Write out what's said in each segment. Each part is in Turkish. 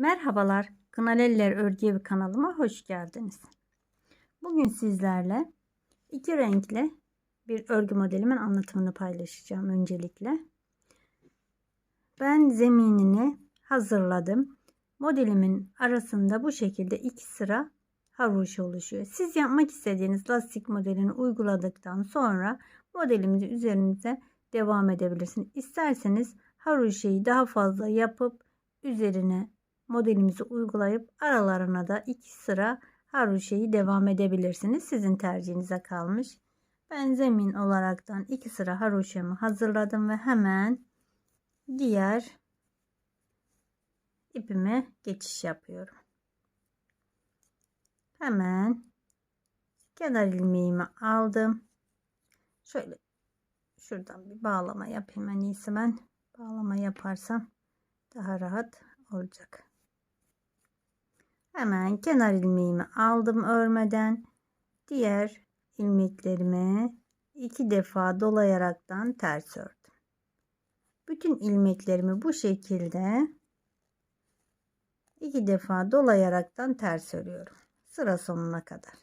Merhabalar, Kınaleller Örgü kanalıma hoş geldiniz. Bugün sizlerle iki renkli bir örgü modelimin anlatımını paylaşacağım öncelikle. Ben zeminini hazırladım. Modelimin arasında bu şekilde iki sıra haroşa oluşuyor. Siz yapmak istediğiniz lastik modelini uyguladıktan sonra modelimizi üzerinize devam edebilirsiniz. İsterseniz haroşayı daha fazla yapıp üzerine modelimizi uygulayıp aralarına da iki sıra haroşayı devam edebilirsiniz. Sizin tercihinize kalmış. Ben zemin olaraktan iki sıra haroşamı hazırladım ve hemen diğer ipime geçiş yapıyorum. Hemen kenar ilmeğimi aldım. Şöyle şuradan bir bağlama yapayım en iyisi ben. Bağlama yaparsam daha rahat olacak. Hemen kenar ilmeğimi aldım örmeden. Diğer ilmeklerimi iki defa dolayaraktan ters ördüm. Bütün ilmeklerimi bu şekilde iki defa dolayaraktan ters örüyorum. Sıra sonuna kadar.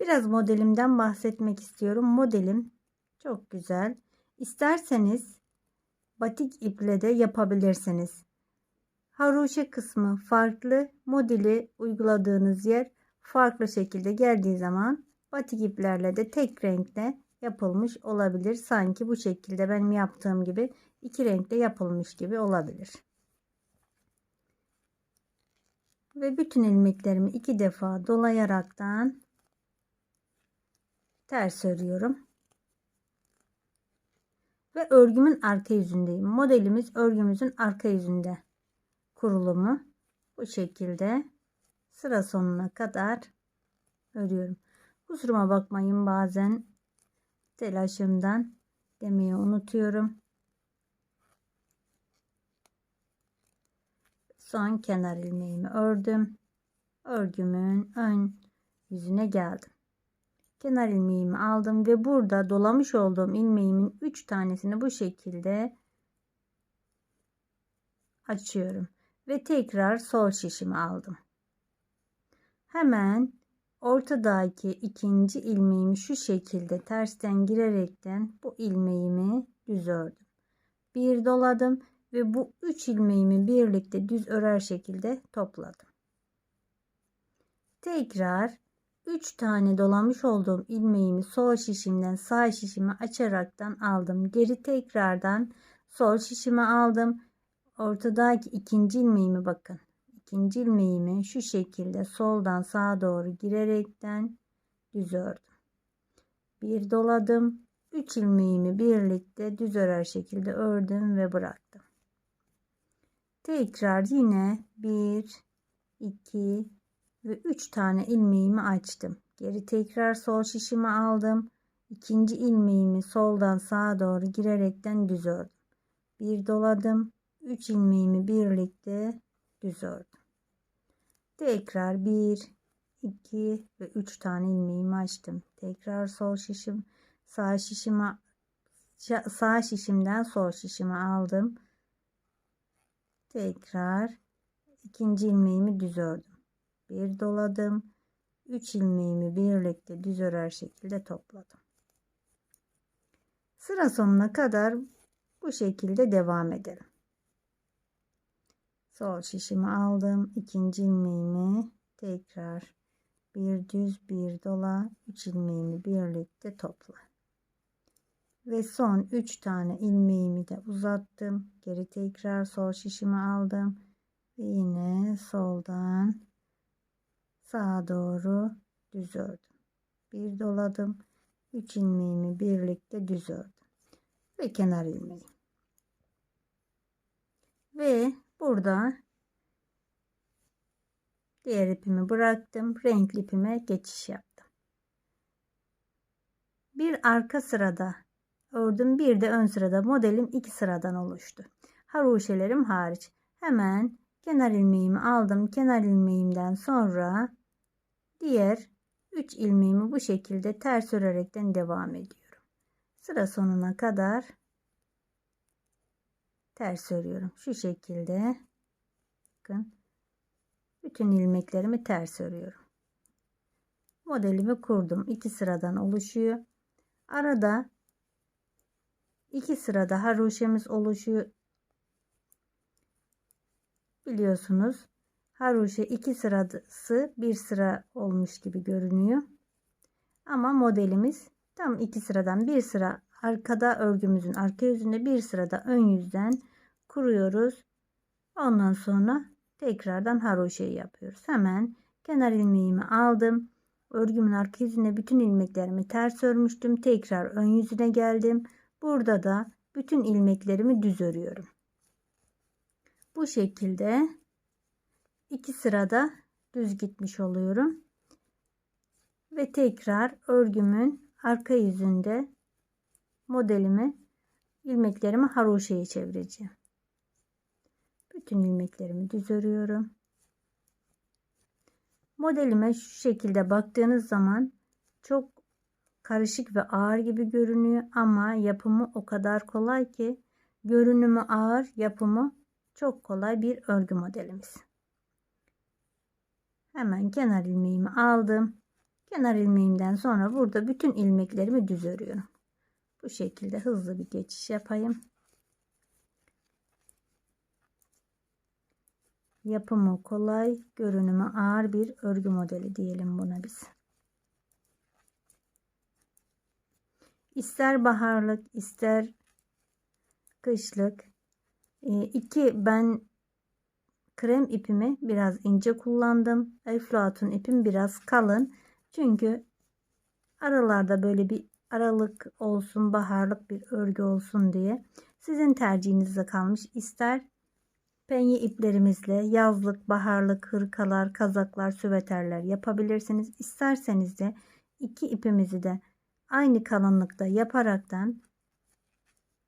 Biraz modelimden bahsetmek istiyorum. Modelim çok güzel. İsterseniz batik iple de yapabilirsiniz. Haroşa kısmı farklı, modeli uyguladığınız yer farklı şekilde geldiği zaman batik iplerle de tek renkte yapılmış olabilir. Sanki bu şekilde benim yaptığım gibi iki renkte yapılmış gibi olabilir. Ve bütün ilmeklerimi iki defa dolayaraktan ters örüyorum. Ve örgümün arka yüzündeyim. Modelimiz örgümüzün arka yüzünde kurulumu bu şekilde sıra sonuna kadar örüyorum. Kusuruma bakmayın bazen telaşımdan demeyi unutuyorum. Son kenar ilmeğimi ördüm. Örgümün ön yüzüne geldim. Kenar ilmeğimi aldım ve burada dolamış olduğum ilmeğimin 3 tanesini bu şekilde açıyorum ve tekrar sol şişimi aldım. Hemen ortadaki ikinci ilmeğimi şu şekilde tersten girerekten bu ilmeğimi düz ördüm. Bir doladım ve bu üç ilmeğimi birlikte düz örer şekilde topladım. Tekrar 3 tane dolamış olduğum ilmeğimi sol şişimden sağ şişimi açaraktan aldım. Geri tekrardan sol şişimi aldım ortadaki ikinci ilmeğimi bakın. İkinci ilmeğimi şu şekilde soldan sağa doğru girerekten düz ördüm. Bir doladım. Üç ilmeğimi birlikte düz örer şekilde ördüm ve bıraktım. Tekrar yine bir, iki ve üç tane ilmeğimi açtım. Geri tekrar sol şişimi aldım. İkinci ilmeğimi soldan sağa doğru girerekten düz ördüm. Bir doladım. 3 ilmeğimi birlikte düz ördüm. Tekrar 1 2 ve 3 tane ilmeğimi açtım. Tekrar sol şişim sağ şişime sağ şişimden sol şişime aldım. Tekrar ikinci ilmeğimi düz ördüm. Bir doladım. 3 ilmeğimi birlikte düz örer şekilde topladım. Sıra sonuna kadar bu şekilde devam edelim. Sol şişimi aldım. ikinci ilmeğimi tekrar bir düz bir dola 3 ilmeğimi birlikte topla. Ve son 3 tane ilmeğimi de uzattım. Geri tekrar sol şişimi aldım. Ve yine soldan sağa doğru düz ördüm. Bir doladım. 3 ilmeğimi birlikte düz ördüm. Ve kenar ilmeği. Ve Burada diğer ipimi bıraktım. Renkli ipime geçiş yaptım. Bir arka sırada ördüm. Bir de ön sırada modelim iki sıradan oluştu. Haroşelerim hariç. Hemen kenar ilmeğimi aldım. Kenar ilmeğimden sonra diğer 3 ilmeğimi bu şekilde ters örerekten devam ediyorum. Sıra sonuna kadar ters örüyorum. Şu şekilde Bakın. Bütün ilmeklerimi ters örüyorum. Modelimi kurdum. İki sıradan oluşuyor. Arada iki sırada haroşemiz oluşuyor. Biliyorsunuz haroşe iki sırası bir sıra olmuş gibi görünüyor. Ama modelimiz tam iki sıradan bir sıra arkada örgümüzün arka yüzünde bir sırada ön yüzden kuruyoruz. Ondan sonra tekrardan haroşeyi yapıyoruz. Hemen kenar ilmeğimi aldım. Örgümün arka yüzüne bütün ilmeklerimi ters örmüştüm. Tekrar ön yüzüne geldim. Burada da bütün ilmeklerimi düz örüyorum. Bu şekilde iki sırada düz gitmiş oluyorum. Ve tekrar örgümün arka yüzünde modelimi ilmeklerimi haroşeye çevireceğim. Bütün ilmeklerimi düz örüyorum. Modelime şu şekilde baktığınız zaman çok karışık ve ağır gibi görünüyor ama yapımı o kadar kolay ki görünümü ağır, yapımı çok kolay bir örgü modelimiz. Hemen kenar ilmeğimi aldım. Kenar ilmeğimden sonra burada bütün ilmeklerimi düz örüyorum. Bu şekilde hızlı bir geçiş yapayım. Yapımı kolay, görünümü ağır bir örgü modeli diyelim buna biz. İster baharlık, ister kışlık. E, iki ben krem ipimi biraz ince kullandım. Eflatun ipim biraz kalın. Çünkü aralarda böyle bir aralık olsun, baharlık bir örgü olsun diye. Sizin tercihinize kalmış. İster penye iplerimizle yazlık, baharlık, hırkalar, kazaklar, süveterler yapabilirsiniz. İsterseniz de iki ipimizi de aynı kalınlıkta yaparaktan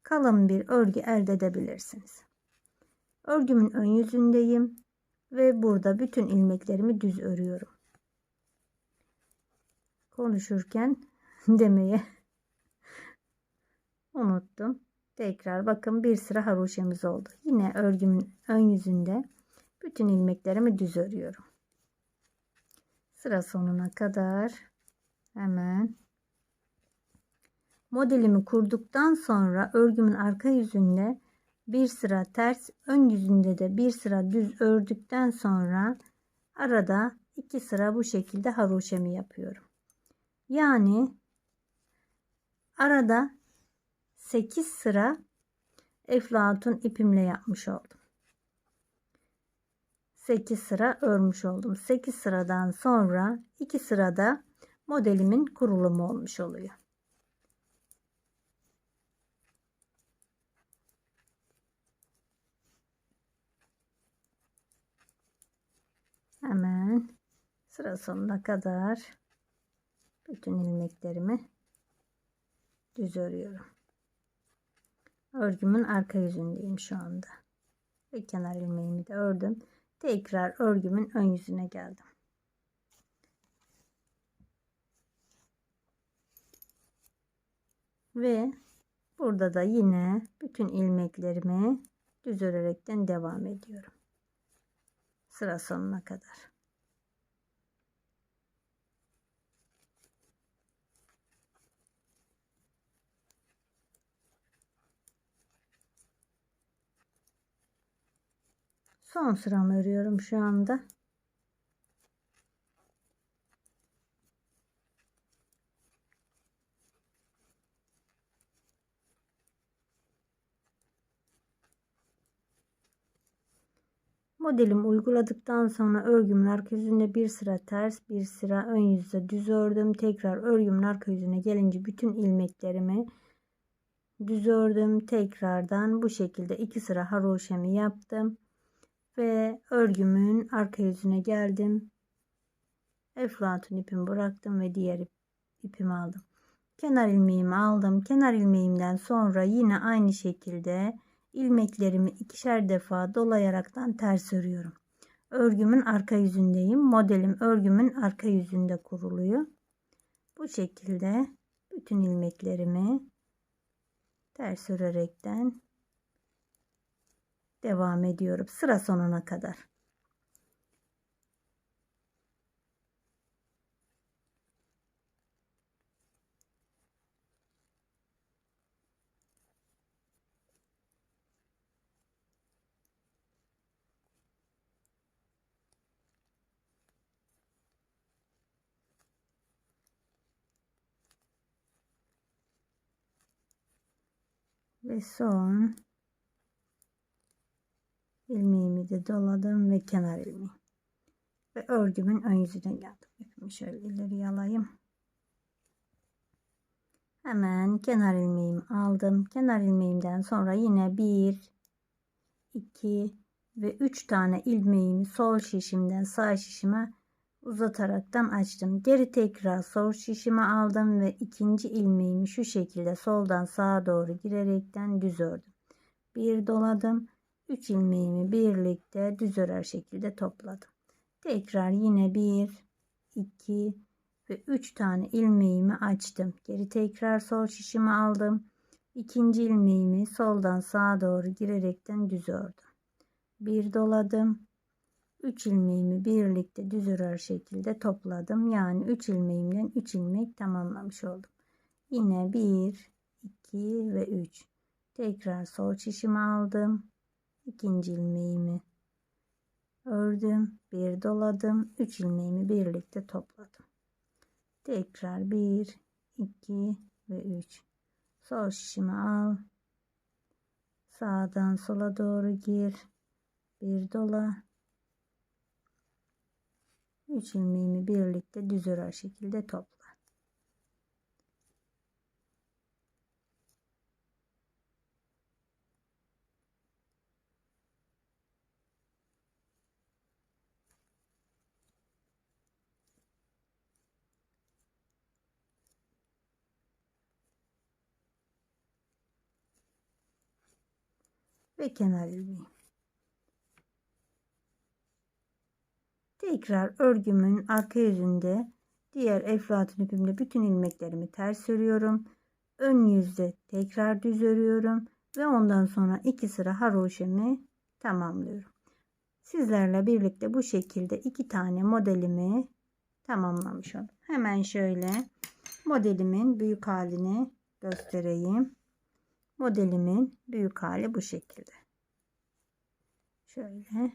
kalın bir örgü elde edebilirsiniz. Örgümün ön yüzündeyim ve burada bütün ilmeklerimi düz örüyorum. Konuşurken demeye unuttum. Tekrar bakın bir sıra haroşemiz oldu. Yine örgümün ön yüzünde bütün ilmeklerimi düz örüyorum. Sıra sonuna kadar hemen modelimi kurduktan sonra örgümün arka yüzünde bir sıra ters ön yüzünde de bir sıra düz ördükten sonra arada iki sıra bu şekilde haroşemi yapıyorum. Yani arada 8 sıra eflatun ipimle yapmış oldum. 8 sıra örmüş oldum. 8 sıradan sonra 2 sırada modelimin kurulumu olmuş oluyor. Hemen sıra sonuna kadar bütün ilmeklerimi düz örüyorum. Örgümün arka yüzündeyim şu anda. Ve kenar ilmeğimi de ördüm. Tekrar örgümün ön yüzüne geldim. Ve burada da yine bütün ilmeklerimi düz örerekten devam ediyorum. Sıra sonuna kadar. Son sıramı örüyorum şu anda. Modelimi uyguladıktan sonra örgümün arka yüzünde bir sıra ters bir sıra ön yüzde düz ördüm. Tekrar örgümün arka yüzüne gelince bütün ilmeklerimi düz ördüm. Tekrardan bu şekilde iki sıra haroşemi yaptım ve örgümün arka yüzüne geldim. Eflatun ipimi bıraktım ve diğer ip, ipimi aldım. Kenar ilmeğimi aldım. Kenar ilmeğimden sonra yine aynı şekilde ilmeklerimi ikişer defa dolayaraktan ters örüyorum. Örgümün arka yüzündeyim. Modelim örgümün arka yüzünde kuruluyor. Bu şekilde bütün ilmeklerimi ters örerekten devam ediyorum sıra sonuna kadar. ve son ilmeğimi de doladım ve kenar ilmeği. Ve örgümün ön yüzüne geldim. İpimi şöyle ileri alayım. Hemen kenar ilmeğimi aldım. Kenar ilmeğimden sonra yine 1 2 ve 3 tane ilmeğimi sol şişimden sağ şişime uzataraktan açtım. Geri tekrar sol şişime aldım ve ikinci ilmeğimi şu şekilde soldan sağa doğru girerekten düz ördüm. Bir doladım. 3 ilmeğimi birlikte düz örer şekilde topladım. Tekrar yine 1 2 ve 3 tane ilmeğimi açtım. Geri tekrar sol şişimi aldım. İkinci ilmeğimi soldan sağa doğru girerekten düz ördüm. Bir doladım. 3 ilmeğimi birlikte düz örer şekilde topladım. Yani 3 ilmeğimden 3 ilmek tamamlamış oldum. Yine 1 2 ve 3. Tekrar sol şişimi aldım. İkinci ilmeğimi ördüm. Bir doladım. 3 ilmeğimi birlikte topladım. Tekrar 1 2 ve 3. Sol şişimi al. Sağdan sola doğru gir. Bir dola. 3 ilmeğimi birlikte düz örer şekilde topla. Ve kenar ilmeği. Tekrar örgümün arka yüzünde diğer eflatun ipimle bütün ilmeklerimi ters örüyorum. Ön yüzde tekrar düz örüyorum ve ondan sonra iki sıra haroşemi tamamlıyorum. Sizlerle birlikte bu şekilde iki tane modelimi tamamlamış oldum. Hemen şöyle modelimin büyük halini göstereyim. Modelimin büyük hali bu şekilde. Şöyle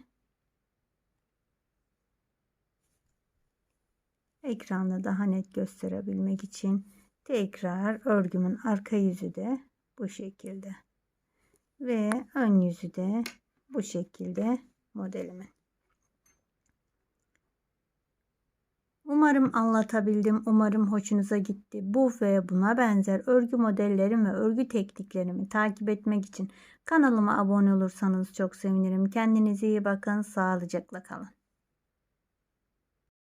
ekranda daha net gösterebilmek için tekrar örgümün arka yüzü de bu şekilde ve ön yüzü de bu şekilde modelimin. Umarım anlatabildim. Umarım hoşunuza gitti. Bu ve buna benzer örgü modellerimi ve örgü tekniklerimi takip etmek için kanalıma abone olursanız çok sevinirim. Kendinize iyi bakın. Sağlıcakla kalın.